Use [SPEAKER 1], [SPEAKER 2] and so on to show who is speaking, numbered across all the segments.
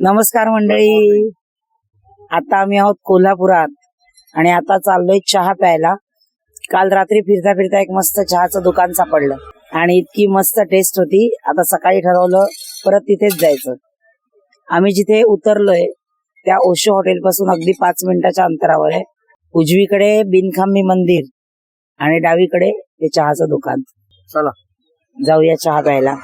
[SPEAKER 1] नमस्कार मंडळी. आता आम्ही आहोत कोल्हापुरात आणि आता चाललोय चहा प्यायला. काल रात्री फिरता फिरता एक मस्त चहाचं दुकान सापडलं आणि इतकी मस्त टेस्ट होती. आता सकाळी ठरवलं परत तिथेच जायचं. आम्ही जिथे उतरलोय त्या ओशो हॉटेल पासून अगदी पाच मिनिटाच्या अंतरावर आहे. उजवीकडे बिनखांबी मंदिर आणि डावीकडे ते चहाचं दुकान.
[SPEAKER 2] चला.
[SPEAKER 1] जाऊया चहा प्यायला.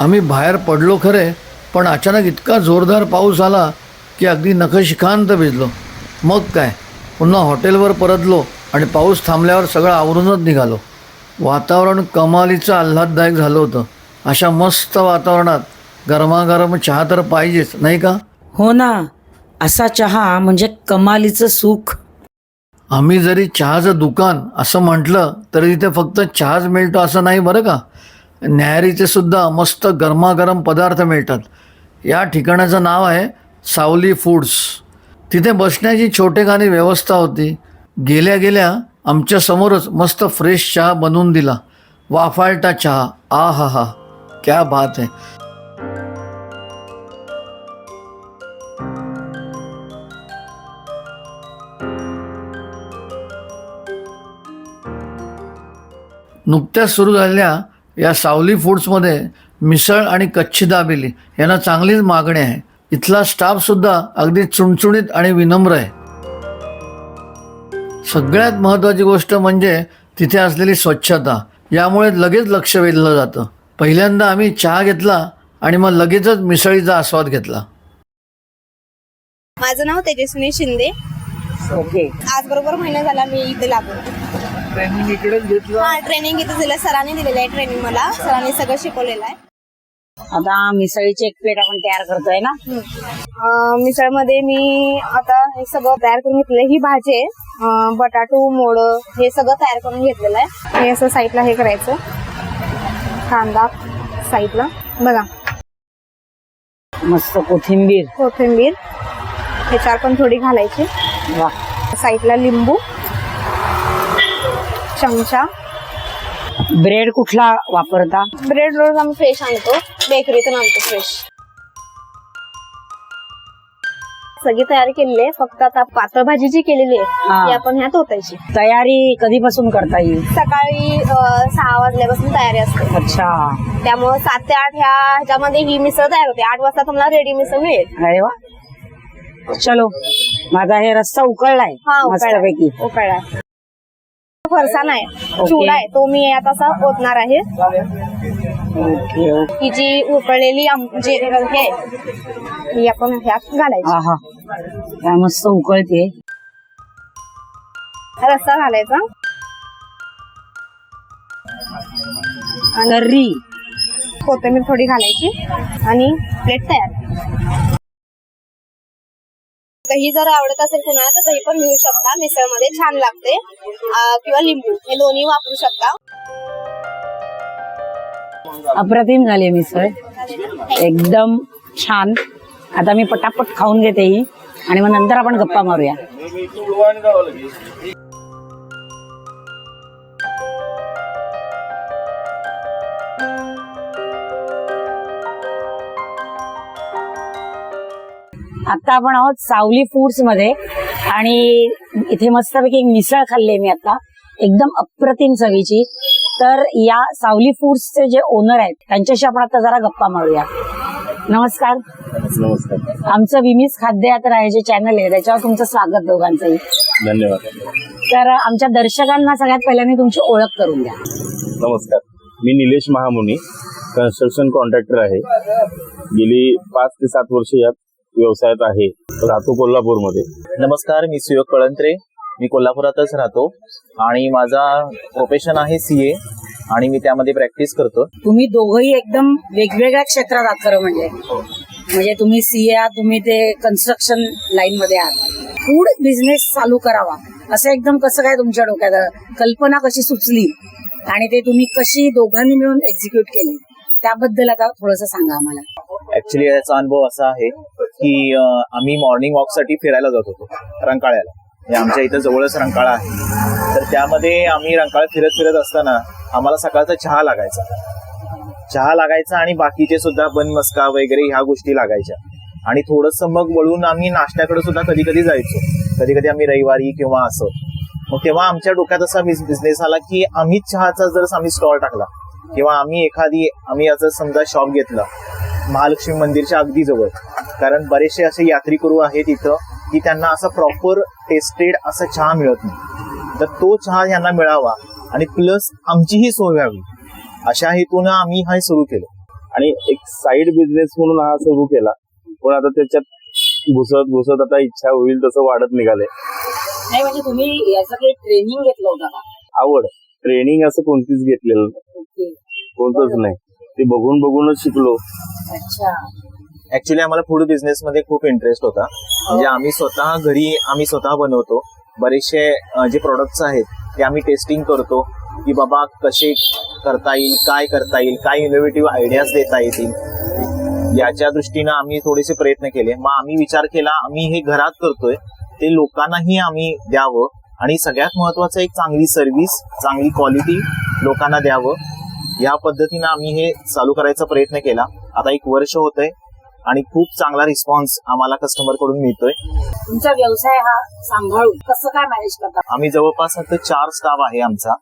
[SPEAKER 2] आम्ही बाहेर पडलो खरे पण अचानक इतका जोरदार पाऊस आला की अगदी नखशिखांत भिजलो. मग काय? पुन्हा हॉटेलवर परतलो आणि पाऊस थांबल्यावर सगळं आवरूनच निघालो. वातावरण कमालीचं आल्हाददायक झालं होतं. अशा मस्त वातावरणात गरमागरम चहा तर पाहिजेच नाही का?
[SPEAKER 1] हो ना. असा चहा म्हणजे कमालीचं सुख.
[SPEAKER 2] आम्ही जरी चहाचं दुकान असं म्हटलं तरी तिथे फक्त चहाच मिळतो असं नाही बरं का? न्याहारीचे सुद्धा मस्त गरमागरम पदार्थ मिळतात. या ठिकाणाचं नाव आहे सावली फूड्स. तिथे बसण्याची छोटेखानी व्यवस्था होती. गेल्या गेल्या आमच्या समोरच मस्त फ्रेश चहा बनवून दिला. वाफाळटा चहा. आ हा हा क्या बात आहे. नुकत्याच सुरू झालेल्या या सावली फूड्समध्ये मिसळ आणि कच्ची दाबेली यांना चांगलीच मागणी आहे. इथला स्टाफसुद्धा अगदी चुणचुणीत आणि विनम्र आहे. सगळ्यात महत्त्वाची गोष्ट म्हणजे तिथे असलेली स्वच्छता. यामुळे लगेच लक्ष वेधलं जातं. पहिल्यांदा आम्ही चहा घेतला आणि मग लगेचच मिसळीचा आस्वाद घेतला.
[SPEAKER 3] माझं नाव तेजस्विनी शिंदे.
[SPEAKER 1] ओके.
[SPEAKER 3] आज बरोबर महिना झाला मी इथे लागून.
[SPEAKER 2] ट्रेनिंग इकडेच घेतलं.
[SPEAKER 3] हा ट्रेनिंग इथे दिलं. सरांनी दिलेलं आहे ट्रेनिंग मला. सरांनी सगळं शिकवलेलं आहे.
[SPEAKER 1] आता मिसळीची एक प्लेट आपण तयार करतोय ना?
[SPEAKER 3] अं, मिसळमध्ये मी आता हे सगळं तयार करून घेतलेलं आहे. ही भाजी आहे. अं, बटाटू मोड हे सगळं तयार करून घेतलेलं आहे. हे असं साईडला हे करायचं. कांदा साईडला. बघा.
[SPEAKER 1] मस्त कोथिंबीर.
[SPEAKER 3] कोथिंबीर. ह्याच्यावर पण थोडी घालायची.
[SPEAKER 1] वा.
[SPEAKER 3] साईडला लिंबू. चमचा.
[SPEAKER 1] ब्रेड कुठला वापरता?
[SPEAKER 3] ब्रेड रोल आम्ही फ्रेश आणतो. बेकरीतून आणतो फ्रेश. सगळी तयारी केलेली आहे. फक्त आता पातळ भाजी जी केलेली आहे
[SPEAKER 1] हा.
[SPEAKER 3] ती आपण ह्यात ओतायची
[SPEAKER 1] तयारी कधीपासून करता येईल?
[SPEAKER 3] सकाळी अं, सहा वाजल्यापासून तयारी असते.
[SPEAKER 1] अच्छा.
[SPEAKER 3] त्यामुळे सात ते आठ ह्या ह्याच्यामध्ये ही मिसळ तयार होते. आठ वाजता तुम्हाला रेडी मिसळ मिळेल.
[SPEAKER 1] अरे वा. चलो. माझा हे रस्ता उकळलाय
[SPEAKER 3] हा
[SPEAKER 1] मस्तपैकी.
[SPEAKER 3] उकळला. फरसाण आहे चुडा आहे. तो मी यात असा ओतणार आहे. ही जी उकळलेली आम- जे हे ही आपण ह्यात घालायची.
[SPEAKER 1] हा काय मस्त उकळते.
[SPEAKER 3] रस्सा घालायचा.
[SPEAKER 1] तर्री
[SPEAKER 3] कोथिंबीर थोडी घालायची. आणि प्लेट तयार. दही जर आवडत असेल तुम्हाला तर दही पण घेऊ शकता. मिसळमध्ये छान लागते. किंवा लिंबू. हे दोन्ही वापरू शकता.
[SPEAKER 1] अप्रतिम झाली मिसळ. एकदम छान. आता मी पटापट खाऊन घेते ही. आणि मग नंतर आपण गप्पा मारूया. आता आपण आहोत सावली फूड्समध्ये. आणि इथे मस्तपैकी एक मिसळ खाल्ली मी आता. एकदम अप्रतिम चवीची. तर या सावली फूड्सचे जे ओनर आहेत त्यांच्याशी आपण आता जरा गप्पा मारूया. नमस्कार.
[SPEAKER 4] नमस्कार.
[SPEAKER 1] आमचं विमीज खाद्ययात्रा आहे जे चॅनल आहे त्याच्यावर तुमचं स्वागत दोघांचंही.
[SPEAKER 4] धन्यवाद.
[SPEAKER 1] तर आमच्या दर्शकांना सगळ्यात पहिल्यांदा तुमची ओळख करून द्या.
[SPEAKER 4] नमस्कार. मी निलेश महामुनी कन्स्ट्रक्शन कॉन्ट्रॅक्टर आहे. गेली पाच ते सात वर्ष या व्यवसायात आहे. राहतो कोल्हापूरमध्ये.
[SPEAKER 5] नमस्कार मी सुयोग कळंत्रे मी कोल्हापुरातच राहतो. आणि माझा प्रोफेशन आहे सी ए आणि मी त्यामध्ये प्रॅक्टिस करतो
[SPEAKER 1] तुम्ही दोघंही एकदम वेगवेगळ्या क्षेत्रात आहात खरं म्हणजे. म्हणजे तुम्ही सीए आहात तुम्ही ते कन्स्ट्रक्शन लाईन मध्ये आहात. फूड बिझनेस चालू करावा. असं एकदम कसं काय तुमच्या डोक्यात? कल्पना कशी सुचली? आणि ते तुम्ही कशी दोघांनी मिळून एक्झिक्यूट केली? त्याबद्दल आता थोडस सांगा आम्हाला.
[SPEAKER 5] ऍक्च्युली याचा अनुभव असा आहे की आम्ही मॉर्निंग वॉकसाठी फिरायला जात होतो रंकाळ्याला. आमच्या इथं जवळच रंकाळा आहे. तर त्यामध्ये आम्ही रंकाळा फिरत फिरत असताना आम्हाला सकाळचा चहा लागायचा. चहा लागायचा आणि बाकीचे सुद्धा बनमस्का वगैरे ह्या गोष्टी लागायच्या. आणि थोडस मग वळून आम्ही नाश्त्याकडे सुद्धा कधी कधी जायचो. कधी कधी आम्ही रविवारी किंवा असं. मग तेव्हा आमच्या डोक्यात असा बिझनेस आला की आम्हीच चहाचा जर आम्ही स्टॉल टाकला किंवा आम्ही एखादी आम्ही याचा समजा शॉप घेतला महालक्ष्मी मंदिरच्या अगदी जवळ. कारण बरेचसे असे यात्रेकरू आहेत इथं की त्यांना असं प्रॉपर टेस्टेड असा चहा मिळत नाही. तर तो चहा यांना मिळावा आणि प्लस आमचीही सोय व्हावी. अशा हेतून आम्ही हे सुरू केलं.
[SPEAKER 4] आणि एक साईड बिझनेस म्हणून हा सुरू केला. पण आता त्याच्यात घुसत घुसत आता इच्छा होईल तसं वाढत निघाले
[SPEAKER 1] नाही म्हणजे तुम्ही याचं काही ट्रेनिंग घेतलं होतं का?
[SPEAKER 4] आवड. ट्रेनिंग असं कोणतीच घेतलेलं कोणतंच नाही. ते बघून बघूनच शिकलो.
[SPEAKER 1] अच्छा.
[SPEAKER 5] ऍक्च्युली आम्हाला फूड बिझनेस मध्ये खूप इंटरेस्ट होता. म्हणजे आम्ही स्वतः घरी आम्ही स्वतः बनवतो. बरेचसे जे प्रोडक्ट्स आहेत ते आम्ही टेस्टिंग करतो. की बाबा कसे करता येईल काय करता येईल काय इनोव्हेटिव्ह आयडियाज देता येतील. याच्या दृष्टीनं आम्ही थोडेसे प्रयत्न केले. मग आम्ही विचार केला आम्ही हे घरात करतोय. ते लोकांनाही आम्ही द्यावं. आणि सगळ्यात महत्वाचं एक चांगली सर्व्हिस चांगली क्वालिटी लोकांना द्यावं. या पद्धतीनं आम्ही हे चालू करायचा प्रयत्न केला. आता एक वर्ष होतंय आणि खूप चांगला रिस्पॉन्स आम्हाला कस्टमरकडून मिळतोय.
[SPEAKER 1] तुमचा व्यवसाय हा सांभाळून कसं काय मॅनेज करता?
[SPEAKER 5] आम्ही जवळपास आता चार स्टाफ आहे आमचा.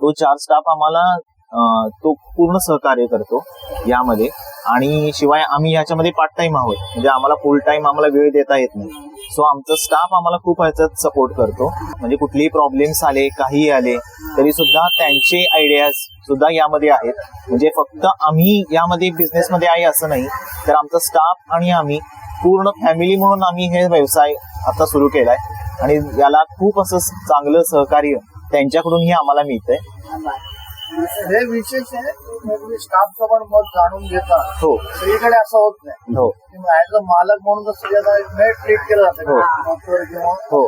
[SPEAKER 5] तो चार स्टाफ आम्हाला अं, तो पूर्ण सहकार्य करतो यामध्ये. आणि शिवाय आम्ही याच्यामध्ये पार्ट टाइम आहोत. म्हणजे आम्हाला फुल टाइम आम्हाला वेळ देता येत नाही. सो आमचा स्टाफ आम्हाला खूप ह्याच्यात सपोर्ट करतो. म्हणजे कुठलेही प्रॉब्लेम्स आले काही आले तरी सुद्धा त्यांचे आयडियाज सुद्धा यामध्ये आहेत. म्हणजे फक्त आम्ही यामध्ये बिझनेसमध्ये आहे असं नाही. तर आमचा स्टाफ आणि आम्ही पूर्ण फॅमिली म्हणून आम्ही हे व्यवसाय आता सुरू केलाय. आणि याला खूप असं चांगलं सहकार्य त्यांच्याकडूनही आम्हाला मिळतंय.
[SPEAKER 6] हे विशेष आहे तुम्ही स्टाफचं पण मत जाणून घेता.
[SPEAKER 5] हो.
[SPEAKER 6] सगळीकडे असं होत नाही.
[SPEAKER 5] हो.
[SPEAKER 6] ऍज अ मालक म्हणून नेट ट्रीट केलं जातं
[SPEAKER 5] हो.
[SPEAKER 6] डॉक्टर किंवा
[SPEAKER 5] हो.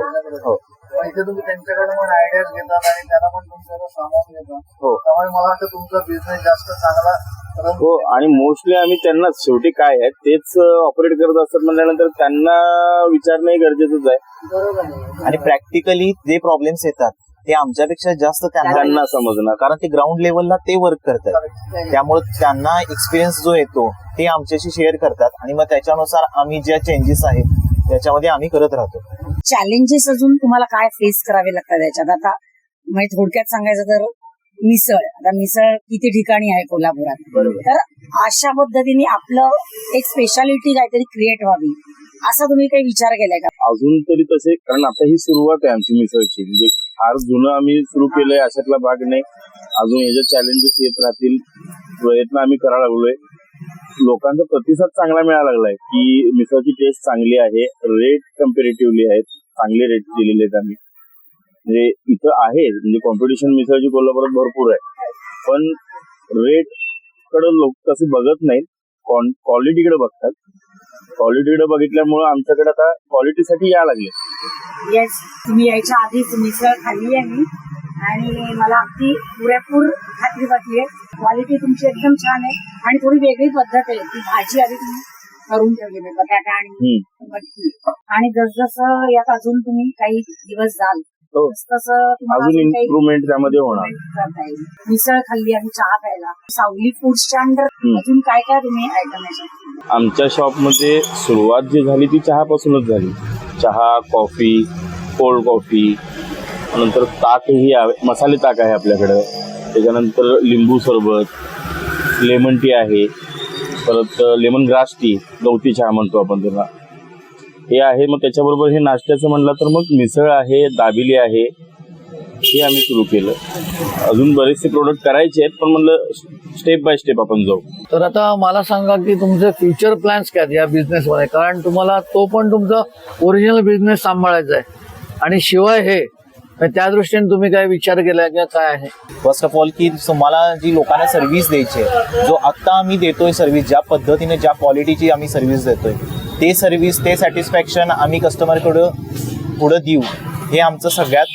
[SPEAKER 5] हो.
[SPEAKER 6] इथे तुम्ही त्यांच्याकडे पण आयडियाज घेता आणि त्यांना पण तुमच्याकडे सामावून घेता
[SPEAKER 5] हो.
[SPEAKER 6] त्यामुळे मला वाटतं तुमचा बिझनेस जास्त चांगला
[SPEAKER 4] हो आणि मोस्टली आम्ही त्यांना शेवटी काय आहे तेच ऑपरेट करत असतात म्हणल्यानंतर त्यांना विचारणंही गरजेचंच आहे.
[SPEAKER 1] बरोबर आहे.
[SPEAKER 5] आणि प्रॅक्टिकली जे प्रॉब्लेम्स येतात ते आमच्यापेक्षा जास्त त्यांना
[SPEAKER 4] त्यांना समजणार.
[SPEAKER 5] कारण ते ग्राउंड लेवलला ते वर्क करतात. त्यामुळे त्यांना एक्सपिरियन्स जो येतो ते आमच्याशी शेअर करतात. आणि मग त्याच्यानुसार आम्ही ज्या चेंजेस आहेत त्याच्यामध्ये आम्ही करत राहतो.
[SPEAKER 1] चॅलेंजेस अजून तुम्हाला काय फेस करावे लागतात याच्यात? आता म्हणजे थोडक्यात सांगायचं तर मिसळ. आता मिसळ किती ठिकाणी आहे कोल्हापुरात? तर अशा पद्धतीने आपलं एक स्पेशालिटी काहीतरी क्रिएट व्हावी. असा तुम्ही काही विचार केलाय का?
[SPEAKER 4] अजून तरी तसे कारण आता ही सुरुवात आहे आमची मिसळची. म्हणजे फार जुनं आम्ही सुरू केलंय अशातला भाग नाही. अजून याचे चॅलेंजेस येत राहतील. प्रयत्न आम्ही करायला लागलोय. लोकांचा प्रतिसाद चांगला मिळायला लागलाय की मिसळची टेस्ट चांगली आहे. रेट कम्पेरेटिव्हली आहेत. चांगले रेट दिलेले आहेत आम्ही. म्हणजे इथं आहे म्हणजे कॉम्पिटिशन मिसळची कोल्हापुरात भरपूर आहे. पण रेटकडे लोक तसे बघत नाहीत. क्वालिटीकडे बघतात. क्वालिटीकडे बघितल्यामुळे आमच्याकडे आता क्वालिटीसाठी यायला लागले.
[SPEAKER 1] तुम्ही यायच्या आधीच मिसळ खाल्ली आहे मी. आणि मला अगदी पुरेपूर खात्री वाटली आहे. क्वालिटी तुमची एकदम छान आहे. आणि थोडी वेगळी पद्धत आहे. ती भाजी आधी तुम्ही करून ठेवली आहे बटाटा आणि. मटकी. आणि जसजसं यात अजून तुम्ही काही दिवस जाल
[SPEAKER 4] हो. अजून इम्प्रुव्हमेंट त्यामध्ये होणार.
[SPEAKER 1] मिसळ खाल्ली आणि चहा प्यायला. सावली फूड स्टँड
[SPEAKER 4] हम्म.
[SPEAKER 1] अजून काय काय तुम्ही आयटम
[SPEAKER 4] आमच्या शॉपमध्ये सुरुवात जी झाली ती चहापासूनच झाली. चहा कॉफी कोल्ड कॉफी नंतर ताकही मसाले ताक आहे आपल्याकडं. त्याच्यानंतर लिंबू सरबत लेमन टी आहे. परत लेमन ग्रास टी गवती चहा म्हणतो आपण त्याला. हे आहे मग त्याच्याबरोबर हे नाश्त्याचं म्हणलं तर मग मिसळ आहे दाबिली आहे. हे आम्ही सुरू केलं. अजून बरेचसे प्रोडक्ट करायचे आहेत पण म्हणलं स्टेप बाय स्टेप आपण जाऊ.
[SPEAKER 2] तर आता मला सांगा की तुमचे फ्युचर प्लॅन्स काय आहेत या बिझनेसमध्ये कारण तुम्हाला तो पण तुमचा ओरिजिनल बिझनेस सांभाळायचा आहे. आणि शिवाय हे त्या दृष्टीने तुम्ही काय विचार केला किंवा काय आहे?
[SPEAKER 5] फर्स्ट ऑफ ऑल की तुम्हाला जी लोकांना सर्व्हिस द्यायची आहे जो आत्ता आम्ही देतोय सर्व्हिस ज्या पद्धतीने ज्या क्वालिटीची आम्ही सर्व्हिस देतोय ते सर्व्हिस ते सॅटिस्फॅक्शन आम्ही कस्टमरकडं पुढं देऊ हे आमचं सगळ्यात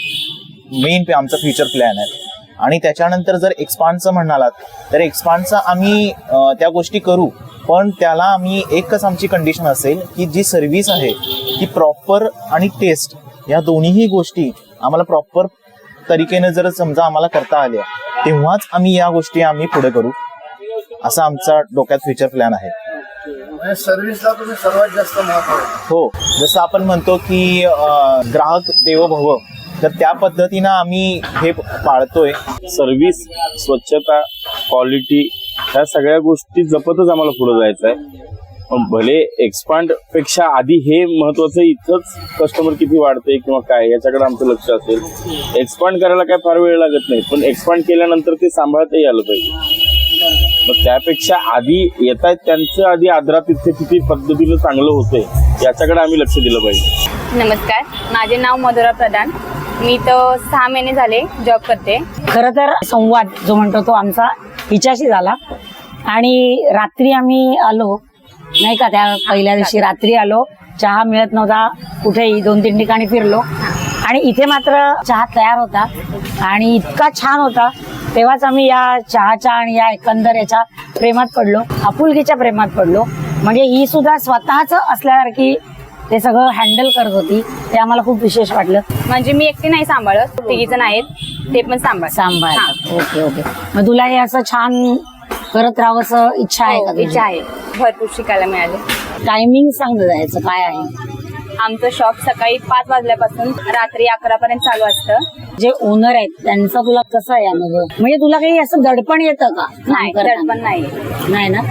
[SPEAKER 5] मेन आमचं फ्युचर प्लॅन आहे. आणि त्याच्यानंतर जर एक्सपांडचं म्हणालात तर एक्सपांडचं आम्ही त्या गोष्टी करू. पण त्याला आम्ही एकच आमची कंडिशन असेल की जी सर्व्हिस आहे ती प्रॉपर आणि टेस्ट या दोन्हीही गोष्टी आम्हाला प्रॉपर तरीकेने जर समजा आम्हाला करता आल्या तेव्हाच आम्ही या गोष्टी आम्ही पुढे करू. असा आमचा डोक्यात फ्युचर प्लॅन आहे.
[SPEAKER 6] म्हणजे सर्व्हिसला तुम्ही सर्वात जास्त
[SPEAKER 5] हो. जसं आपण म्हणतो की ग्राहक देवो भव तर त्या पद्धतीनं आम्ही हे पाळतोय.
[SPEAKER 4] सर्व्हिस स्वच्छता क्वालिटी ह्या सगळ्या गोष्टी जपतच आम्हाला पुढे जायचं आहे. पण भले एक्सपांडपेक्षा आधी हे महत्वाचं इथंच कस्टमर किती वाढते किंवा काय याच्याकडे आमचं लक्ष असेल. एक्सपांड करायला काय फार वेळ लागत नाही पण एक्सपांड केल्यानंतर ते सांभाळताही आलं पाहिजे. मग त्यापेक्षा आधी येत आहेत त्यांचं आधी आदरातिथ्य किती पद्धतीनं चांगलं होतंय याच्याकडे आम्ही लक्ष दिलं पाहिजे.
[SPEAKER 7] नमस्कार माझे नाव मधुरा प्रधान. मी तर सहा महिने झाले जॉब करते.
[SPEAKER 1] खर तर संवाद जो म्हणतो तो आमचा हिच्याशी झाला. आणि रात्री आम्ही आलो. नाही का त्या पहिल्या दिवशी रात्री आलो. चहा मिळत नव्हता. कुठेही दोन तीन ठिकाणी फिरलो. आणि इथे मात्र चहा तयार होता. आणि इतका छान होता. तेव्हाच आम्ही या चहाच्या आणि या एकंदर याच्या प्रेमात पडलो. आपुलकीच्या प्रेमात पडलो. म्हणजे ही सुद्धा स्वतःच असल्यासारखी ते सगळं हँडल करत होती. ते आम्हाला खूप विशेष वाटलं.
[SPEAKER 7] म्हणजे मी एकटी नाही सांभाळत. तिघी जण आहेत. ते पण सांभाळ.
[SPEAKER 1] सांभाळ. Okay okay. मग तुला हे असं छान करत राहावंसं इच्छा आहे का
[SPEAKER 7] हो, इच्छा आहे. भरपूर शिकायला मिळाले.
[SPEAKER 1] टायमिंग सांग ना जायचं काय आहे?
[SPEAKER 7] आमचं शॉप सकाळी पाच वाजल्यापासून रात्री अकरा पर्यंत चालू असतं.
[SPEAKER 1] जे ओनर आहेत त्यांचा तुला कसा आहे अनुभव? म्हणजे तुला काही असं दडपण येतं का?
[SPEAKER 7] नाही? दडपण नाही.
[SPEAKER 1] नाही ना?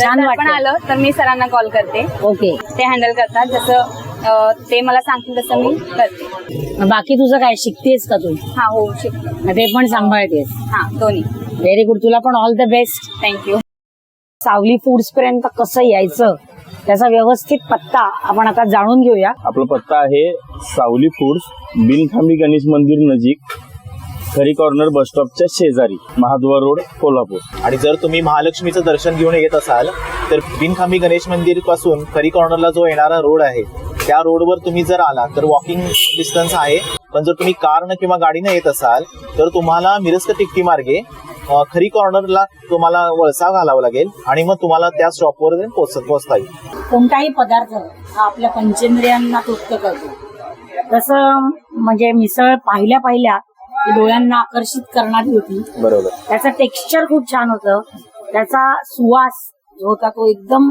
[SPEAKER 1] छान
[SPEAKER 7] पण
[SPEAKER 1] वाटतं
[SPEAKER 7] आलं तर मी सरांना कॉल करते.
[SPEAKER 1] ओके.
[SPEAKER 7] ते हँडल करतात. जसं अं, ते मला सांगतील तसं मी करते.
[SPEAKER 1] बाकी तुझं काय शिकतेस का तू?
[SPEAKER 7] हा हो शिकतो.
[SPEAKER 1] मग ते पण सांभाळतेस.
[SPEAKER 7] हा दोन्ही.
[SPEAKER 1] व्हेरी गुड तुला पण all the best
[SPEAKER 7] thank you
[SPEAKER 1] Savali foods पर्यंत कसं यायचं? त्याचा व्यवस्थित पत्ता आपण आता जाणून घेऊया.
[SPEAKER 4] आपला पत्ता आहे सावली फूड्स बिनखांबी गणेश मंदिर नजीक खरी कॉर्नर बस स्टॉपच्या शेजारी महाद्वार रोड कोल्हापूर.
[SPEAKER 5] आणि जर तुम्ही महालक्ष्मीचं दर्शन घेऊन येत असाल तर बिनखांबी गणेश मंदिरपासून खरी कॉर्नरला जो येणारा रोड आहे त्या रोडवर तुम्ही जर आला तर वॉकिंग डिस्टन्स आहे. पण जर तुम्ही कारनं किंवा गाडीनं येत असाल तर तुम्हाला मिरस्क टिकटी मार्गे खरी कॉर्नरला तुम्हाला वळसा घालावा लागेल आणि मग तुम्हाला त्या स्टॉपवर पोहोच पोहोचता येईल.
[SPEAKER 1] कोणताही पदार्थ हा आपल्या पंचेंद्रियांना तृप्त करतो. तसं म्हणजे मिसळ पाहिल्या पाहिल्या ती डोळ्यांना आकर्षित करणारी होती.
[SPEAKER 5] बरोबर.
[SPEAKER 1] त्याचं टेक्स्चर खूप छान होतं. त्याचा सुवास जो होता तो एकदम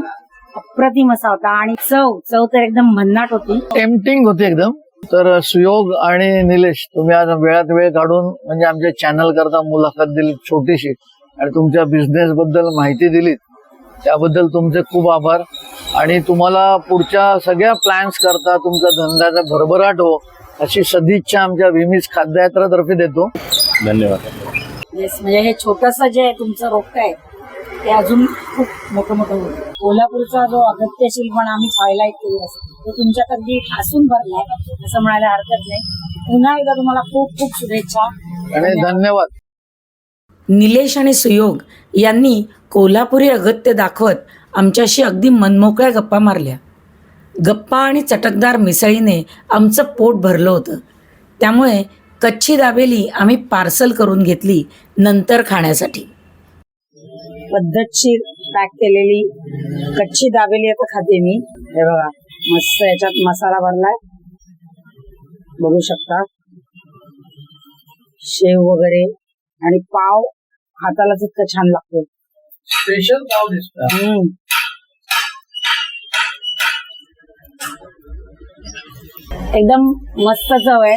[SPEAKER 1] अप्रतिम असा होता आणि चव चव तर एकदम भन्नाट होती.
[SPEAKER 2] टेम्पटिंग होती एकदम. तर सुयोग आणि निलेश तुम्ही आज वेळात वेळ काढून म्हणजे आमच्या चॅनल करता मुलाखत दिली छोटीशी आणि तुमच्या बिझनेस बद्दल माहिती दिलीत. त्याबद्दल तुमचे खूप आभार. आणि तुम्हाला पुढच्या सगळ्या प्लॅन्स करता तुमचा धंद्याचा भरभराट हो अशी सदिच्छा आमच्या विमीज खाद्ययात्रातर्फे देतो.
[SPEAKER 4] धन्यवाद.
[SPEAKER 1] Yes, म्हणजे हे छोटस जे तुमचं रोपट आहे ते अजून खूप मोठं मोठं होईल. कोल्हापूरचा जो अगत्यशीलपणा आम्ही हायलाईट केला तो तुमच्यात अगदी ठासून भरलाय. असं म्हणायला हरकत नाही. पुन्हा एकदा तुम्हाला खूप खूप शुभेच्छा.
[SPEAKER 2] आणि धन्यवाद.
[SPEAKER 1] निलेश आणि सुयोग यांनी कोल्हापुरी अगत्य दाखवत आमच्याशी अगदी मनमोकळ्या गप्पा मारल्या. गप्पा आणि चटकदार मिसळीने आमचं पोट भरलं होतं. त्यामुळे कच्ची दाबेली आम्ही पार्सल करून घेतली नंतर खाण्यासाठी. पद्धतशीर पॅक केलेली कच्ची दाबेली आता खाते मी. हे बघा. मस्त याच्यात मसाला भरलाय बघू शकता. शेव वगैरे आणि पाव हाताला इतकं छान लागतो.
[SPEAKER 6] स्पेशल पाव
[SPEAKER 1] हम्म. एकदम मस्त चव आहे.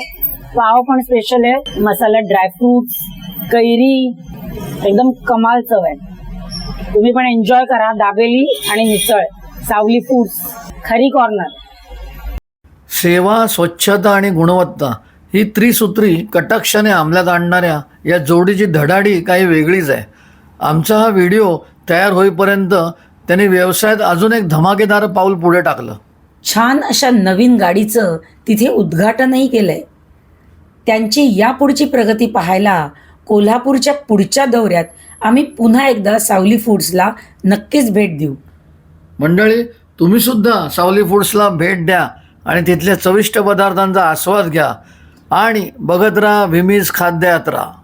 [SPEAKER 1] पाव पण स्पेशल आहे. मसाला ड्रायफ्रुट्स कैरी एकदम कमाल चव आहे. तुम्ही पण एन्जॉय करा दाबेली आणि मिसळ सावली फूड्स खरी कॉर्नर
[SPEAKER 2] सेवा स्वच्छता आणि गुणवत्ता ही त्रिसूत्री कटाक्षाने अंमलात आणणाऱ्या या जोडीची धडाडी काही वेगळीच आहे. आमचा हा व्हिडिओ तयार होईपर्यंत त्यांनी व्यवसायात अजून एक धमाकेदार पाऊल पुढे टाकलं.
[SPEAKER 1] छान अशा नवीन गाडीचं तिथे उद्घाटनही केलंय. त्यांची यापुढची प्रगती पाहायला कोल्हापूरच्या पुढच्या दौऱ्यात आम्ही पुन्हा एकदा सावली फूड्सला नक्कीच भेट देऊ.
[SPEAKER 2] मंडळी तुम्हीसुद्धा सावली फूड्सला भेट द्या आणि तिथल्या चविष्ट पदार्थांचा आस्वाद घ्या. आणि बघत राहा भीमीज खाद्ययात्रा.